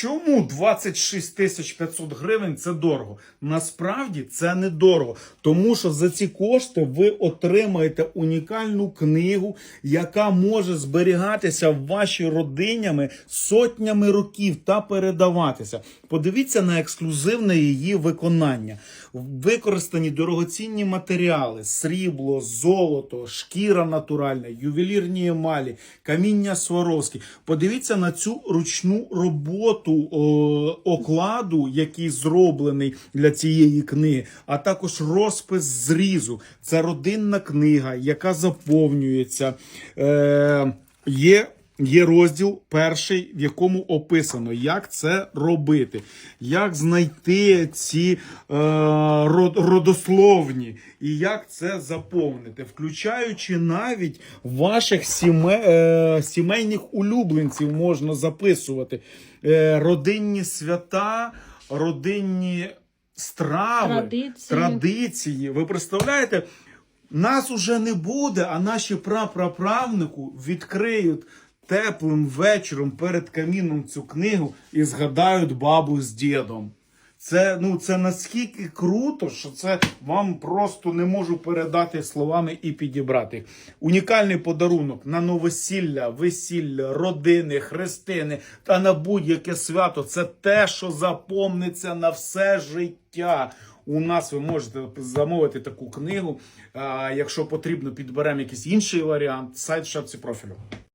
Чому 26 тисяч 500 гривень це дорого? Насправді це не дорого, тому що за ці кошти ви отримаєте унікальну книгу, яка може зберігатися ваші родинями сотнями років та передаватися. Подивіться на ексклюзивне її виконання. Використані дорогоцінні матеріали: срібло, золото, шкіра натуральна, ювелірні емалі, каміння Сваровські. Подивіться на цю ручну роботу о, окладу, який зроблений для цієї книги, а також розпис зрізу. Це родинна книга, яка заповнюється. Е, є Є розділ перший, в якому описано, як це робити, як знайти ці е, родословні і як це заповнити, включаючи навіть ваших сіме, е, сімейних улюбленців можна записувати. Е, родинні свята, родинні страви, Традиції. традиції. Ви представляєте? Нас уже не буде, а наші прапраправнику відкриють теплим вечором перед каміном цю книгу і згадають бабу з дідом. Це, ну, це наскільки круто, що це вам просто не можу передати словами і підібрати. Унікальний подарунок на новосілля, весілля, родини, хрестини та на будь-яке свято. Це те, що запомниться на все життя. У нас ви можете замовити таку книгу. Якщо потрібно, підберемо якийсь інший варіант. Сайт в шапці профілю.